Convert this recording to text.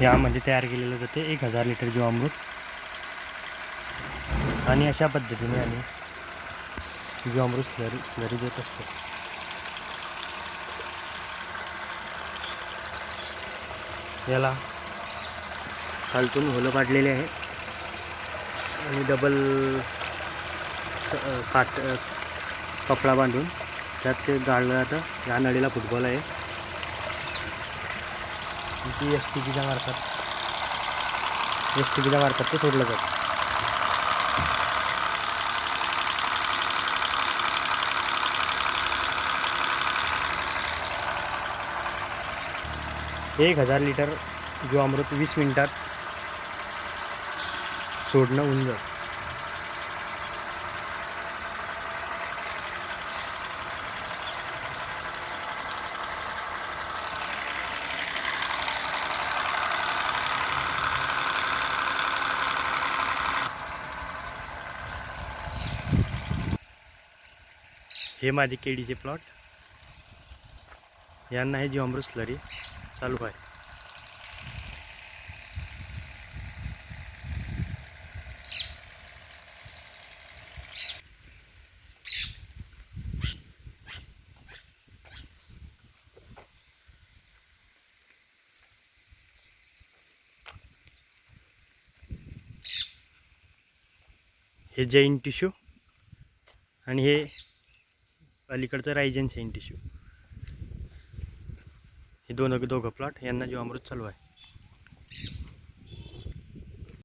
यामध्ये म्हणजे तयार केलेलं जाते. एक हजार लिटर जीवामृत आणि अशा पद्धतीने आम्ही जीवामृत स्लरी स्लरी देत असतो. याला खालतून होलं पाडलेले आहे. आणि डबल काट कपडा बांधून त्यात ते गाळलं जातं या नळीला फुटबॉल आहे. ती एस टी बीच्या मार्फत एस टी बीच्या मार्फत ते सोडलं जातं. एक हजार लिटर जो अमृत वीस मिनिटात सोडणं होऊन जातं. हे माझे केळीचे प्लॉट यांना हे जीवामृत स्लरी चालू आहे. हे जैन टिश्यू आणि हे अलीकडचं रायजन सेंट टिश्यू हे दोन दोघं प्लॉट यांना जीवामृत चालू आहे.